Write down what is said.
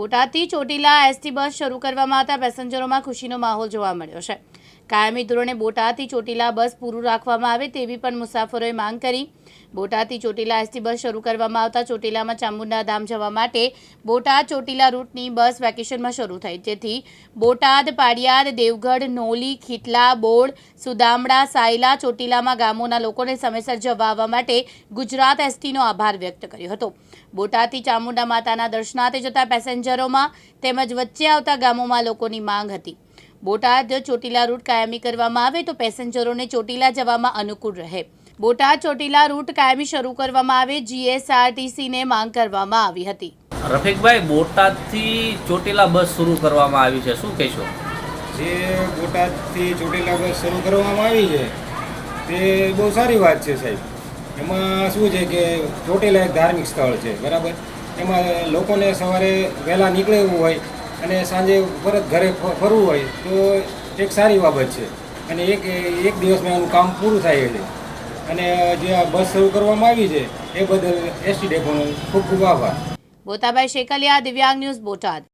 બોટાદથી Chotila ST bus શરૂ કરવામાં આવતા પેસેન્જરોમાં ખુશીનો માહોલ જોવા મળ્યો છે. કાયમી ધોરણે બોટાદથી ચોટીલા બસ પૂરું રાખવામાં આવે તેવી પણ મુસાફરોએ માંગ કરી. બોટાદથી ચોટીલા એસટી બસ શરૂ કરવામાં આવતા ચોટીલામાં ચામુંડા ધામ જવા માટે બોટાદ ચોટીલા રૂટની બસ વેકેશનમાં શરૂ થઈ. જેથી બોટાદ, પાડિયાદ, દેવગઢ, નોલી, ખીટલા, બોડ, સુદામડા, સાયલા ચોટીલામાં ગામોના લોકોને સમયસર જવા માટે ગુજરાત એસટીનો આભાર વ્યક્ત કર્યો હતો. બોટાદથી ચામુંડા માતાના દર્શનાર્થે જતા પેસેન્જરોમાં તેમજ વચ્ચે આવતા ગામોમાં લોકોની માંગ હતી. બોટાદ ચોટીલા રૂટ કાયમી કરવામાં આવે તો પેસેન્જરોને ચોટીલા જવામાં અનુકૂળ રહે. બોટાદ ચોટીલા રૂટ કાયમી શરૂ કરવામાં આવે જીએસઆરટીસીને માંગ કરવામાં આવી હતી. રફીકભાઈ બોટાદથી ચોટીલા બસ શરૂ કરવામાં આવી છે. શું કહેશો? જે બોટાદથી ચોટીલા બસ શરૂ કરવામાં આવી છે તે બહુ સારી વાત છે સાહેબ. એમાં શું છે કે ચોટીલા એક ધાર્મિક સ્થળ છે બરાબર? એમાં લોકોને સવારે વહેલા નીકળવું હોય અને સાંજે પરત ઘરે ફરવું હોય તો એક સારી બાબત છે. અને એક એક દિવસમાં એનું કામ પૂરું થાય છે અને જે આ બસ શરૂ કરવામાં આવી છે, એ બદલ એસટી ડેપોનો ખૂબ ખૂબ આભાર. બોતાભાઈ શેકલિયા દિવ્યાંગ ન્યૂઝ બોટાદ.